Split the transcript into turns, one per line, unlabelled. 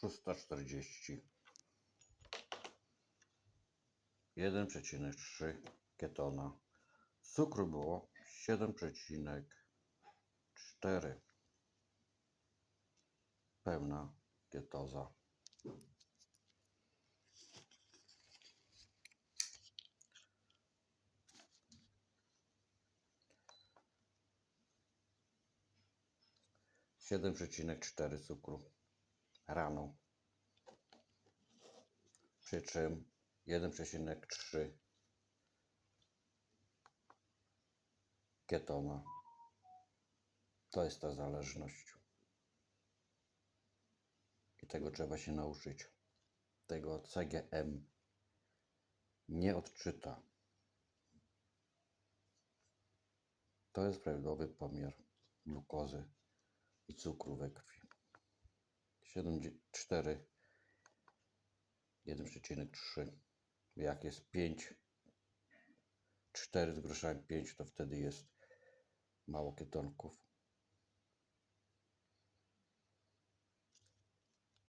640. 1,3 ketona. Cukru było 7,4. Pełna ketoza. Siedem przecinek cztery cukru rano. Przy czym 1,3 ketona. To jest ta zależność. I tego trzeba się nauczyć. Tego CGM nie odczyta. To jest prawidłowy pomiar glukozy i cukru we krwi. 7,4 1,3. Jak jest 5, 4 z groszami 5, to wtedy jest mało ketonków.